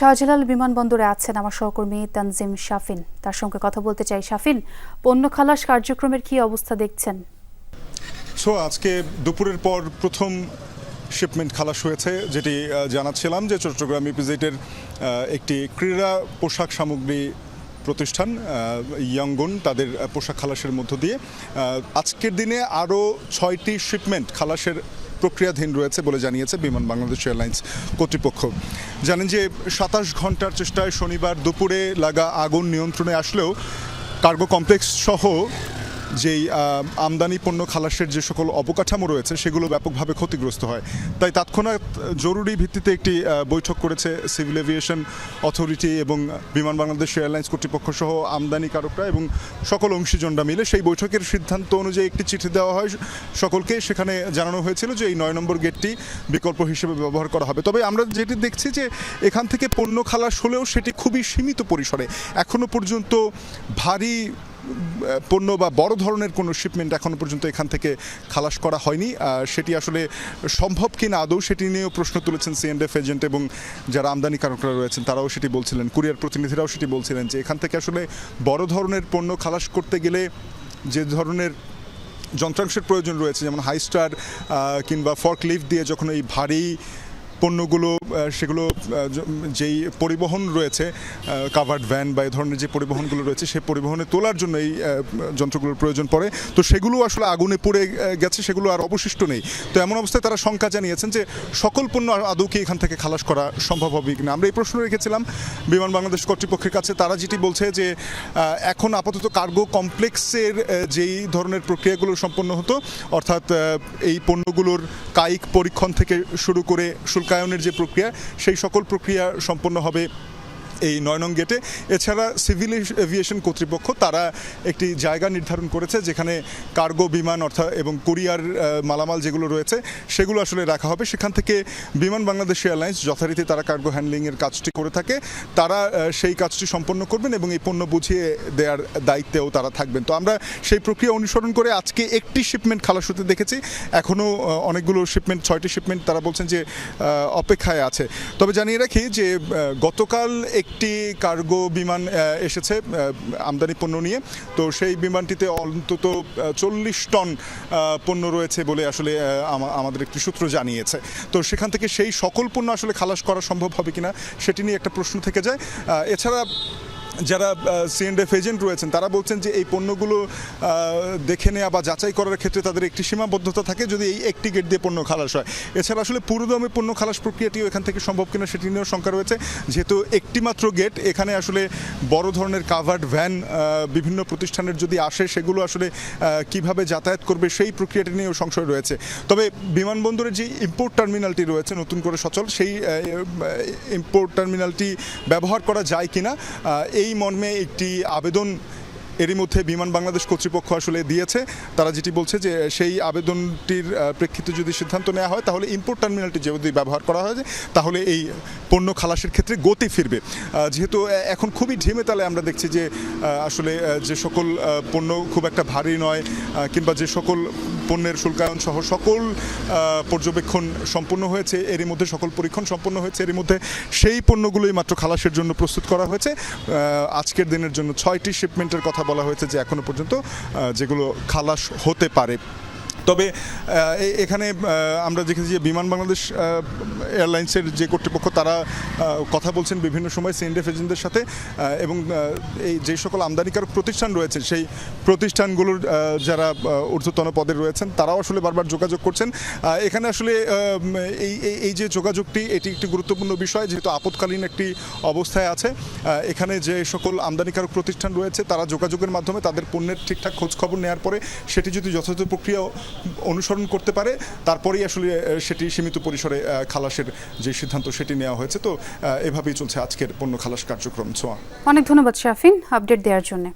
শাহজালাল বিমানবন্দরে আছেন আমার সহকর্মী তানজিম শাফিন। তার সঙ্গে কথা বলতে চাই। শাফিন, পণ্য খালাস কার্যক্রমের কি অবস্থা দেখছেন? সো আজকে দুপুরের পর প্রথম শিপমেন্ট খালাস হয়েছে, যেটি জানাচ্ছিলাম যে চট্টগ্রাম ইপিজেটের একটি ক্রীড়া পোশাক সামগ্রী প্রতিষ্ঠান ইয়াঙ্গুন, তাদের পোশাক খালাসের মধ্য দিয়ে। আজকের দিনে আরও ছয়টি শিপমেন্ট খালাসের প্রক্রিয়াধীন রয়েছে বলে জানিয়েছে বিমান বাংলাদেশ এয়ারলাইন্স কর্তৃপক্ষ। জানেন যে সাতাশ ঘণ্টার চেষ্টায় শনিবার দুপুরে লাগা আগুন নিয়ন্ত্রণে আসলেও কার্গো কমপ্লেক্স সহ যেই আমদানি পণ্য খালাসের যে সকল অবকাঠামো রয়েছে, সেগুলো ব্যাপকভাবে ক্ষতিগ্রস্ত হয়। তাই তৎক্ষণাৎ জরুরি ভিত্তিতে একটি বৈঠক করেছে সিভিল এভিয়েশন অথরিটি এবং বিমান বাংলাদেশ এয়ারলাইন্স কর্তৃপক্ষ সহ আমদানিকারকরা এবং সকল অংশীজনরা মিলে সেই বৈঠকের সিদ্ধান্ত অনুযায়ী একটি চিঠি দেওয়া হয়। সকলকে সেখানে জানানো হয়েছিল যে এই নয় নম্বর গেটটি বিকল্প হিসেবে ব্যবহার করা হবে। তবে আমরা যেটি দেখছি যে এখান থেকে পণ্য খালাস হলেও সেটি খুবই সীমিত পরিসরে। এখনও পর্যন্ত ভারী পণ্য বা বড় ধরনের কোনো শিপমেন্ট এখনও পর্যন্ত এখান থেকে খালাস করা হয়নি। সেটি আসলে সম্ভব কি না আদৌ সেটি নিয়েও প্রশ্ন তুলেছেন সিএনডেফ এজেন্ট এবং যারা আমদানিকারকরা রয়েছেন, তারাও সেটি বলছিলেন, কুরিয়ার প্রতিনিধিরাও সেটি বলছিলেন যে এখান থেকে আসলে বড় ধরনের পণ্য খালাস করতে গেলে যে ধরনের যন্ত্রাংশের প্রয়োজন রয়েছে, যেমন হাই স্টার কিংবা ফর্ক লিফট দিয়ে যখন এই ভারী পণ্যগুলো সেগুলো যেই পরিবহন রয়েছে কাভার্ড ভ্যান বা এই ধরনের যে পরিবহনগুলো রয়েছে, সেই পরিবহনে তোলার জন্য এই যন্ত্রগুলোর প্রয়োজন পড়ে। তো সেগুলো আসলে আগুনে পড়ে গেছে, সেগুলো আর অবশিষ্ট নেই। তো এমন অবস্থায় তারা শঙ্কা জানিয়েছেন যে সকল পণ্য আদৌ কি এখান থেকে খালাস করা সম্ভব হবে কিনা? আমরা এই প্রশ্ন রেখেছিলাম বিমান বাংলাদেশ কর্তৃপক্ষের কাছে। তারা যেটি বলছে যে এখন আপাতত কার্গো কমপ্লেক্সের যেই ধরনের প্রক্রিয়াগুলো সম্পন্ন হতো, অর্থাৎ এই পণ্যগুলোর কায়িক পরীক্ষণ থেকে শুরু করে শুল্কায়নের যে প্রক্রিয়া সেই সকল প্রক্রিয়া সম্পন্ন হবে এই নয় নং গেটে। এছাড়া সিভিল এভিয়েশন কর্তৃপক্ষ তারা একটি জায়গা নির্ধারণ করেছে যেখানে কার্গো বিমান অর্থাৎ এবং কোরিয়ার মালামাল যেগুলো রয়েছে সেগুলো আসলে রাখা হবে। সেখান থেকে বিমান বাংলাদেশ এয়ারলাইন্স যথারীতি তারা কার্গো হ্যান্ডলিংয়ের কাজটি করে থাকে। তারা সেই কাজটি সম্পন্ন করবেন এবং এই পণ্য বুঝিয়ে দেওয়ার দায়িত্বেও তারা থাকবেন। তো আমরা সেই প্রক্রিয়া অনুসরণ করে আজকে একটি শিপমেন্ট খালাস হতে দেখেছি। এখনও অনেকগুলো শিপমেন্ট, ছয়টি শিপমেন্ট তারা বলছেন যে অপেক্ষায় আছে। তবে জানিয়ে রাখি যে গতকাল গতকাল একটি কার্গো বিমান এসেছে আমদানি পণ্য নিয়ে। তো সেই বিমানটিতে অন্তত চল্লিশ টন পণ্য রয়েছে বলে আসলে আমাদের একটি সূত্র জানিয়েছে। তো সেখান থেকে সেই সকল পণ্য আসলে খালাস করা সম্ভব হবে কিনা, সেটি নিয়ে একটা প্রশ্ন থেকে যায়। এছাড়া যারা সিএনডেফ এজেন্ট রয়েছেন তারা বলছেন যে এই পণ্যগুলো দেখে নেওয়া বা যাচাই করার ক্ষেত্রে তাদের একটি সীমাবদ্ধতা থাকে যদি এই একটি গেট দিয়ে পণ্য খালাস হয়। এছাড়া আসলে পুরোদমে পণ্য খালাস প্রক্রিয়াটিও এখান থেকে সম্ভব কিনা সেটি নিয়েও শঙ্কা রয়েছে। যেহেতু একটি মাত্র গেট এখানে আসলে বড় ধরনের কাভার্ড ভ্যান বিভিন্ন প্রতিষ্ঠানের যদি আসে সেগুলো আসলে কীভাবে যাতায়াত করবে সেই প্রক্রিয়াটি নিয়েও সংশয় রয়েছে। তবে বিমানবন্দরের যে ইম্পোর্ট টার্মিনালটি রয়েছে নতুন করে সচল সেই ইম্পোর্ট টার্মিনালটি ব্যবহার করা যায় কিনা আহ, এই মর্মে একটি আবেদন এরই মধ্যে বিমান বাংলাদেশ কর্তৃপক্ষ আসলে দিয়েছে। তারা যেটি বলছে যে সেই আবেদনটির প্রেক্ষিতে যদি সিদ্ধান্ত নেওয়া হয়, তাহলে ইম্পোর্ট টার্মিনালটি যদি ব্যবহার করা হয় তাহলে এই পণ্য খালাসের ক্ষেত্রে গতি ফিরবে। যেহেতু এখন খুবই ঢিমে তালে আমরা দেখছি যে আসলে যে সকল পণ্য খুব একটা ভারী নয় কিংবা যে সকল পণ্যের শুল্কায়ন সহ সকল পর্যবেক্ষণ সম্পূর্ণ হয়েছে, এরই মধ্যে সকল পরীক্ষণ সম্পন্ন হয়েছে, এরই মধ্যে সেই পণ্যগুলোই মাত্র খালাসের জন্য প্রস্তুত করা হয়েছে। আজকের দিনের জন্য ছয়টি শিপমেন্টের কথা বলা হয়েছে যে এখনও পর্যন্ত যেগুলো খালাস হতে পারে। তবে এখানে আমরা দেখেছি যে বিমান বাংলাদেশ এয়ারলাইন্সের যে কর্তৃপক্ষ, তারা কথা বলছেন বিভিন্ন সময় সিএনডেফ এজেন্টদের সাথে এবং এই যে সকল আমদানিকারক প্রতিষ্ঠান রয়েছে, সেই প্রতিষ্ঠানগুলোর যারা ঊর্ধ্বতন পদে রয়েছেন, তারাও আসলে বারবার যোগাযোগ করছেন। এখানে আসলে এই, এই- এই যে যোগাযোগটি, এটি একটি গুরুত্বপূর্ণ বিষয়, যেহেতু আপৎকালীন একটি অবস্থায় আছে। এখানে যে সকল আমদানিকারক প্রতিষ্ঠান রয়েছে, তারা যোগাযোগের মাধ্যমে তাদের পণ্যের ঠিকঠাক খোঁজখবর নেওয়ার পরে, সেটি যদি যথাযথ প্রক্রিয়া অনুসরণ করতে পারে। তারপরেই আসলে সেটি সীমিত পরিসরে খালাসের যে সিদ্ধান্ত সেটি নেওয়া হয়েছে। তো এভাবেই চলছে আজকের পণ্য খালাস কার্যক্রম। ছোঁয়া অনেক ধন্যবাদ, শাফিন। আপডেট দেওয়ার জন্য।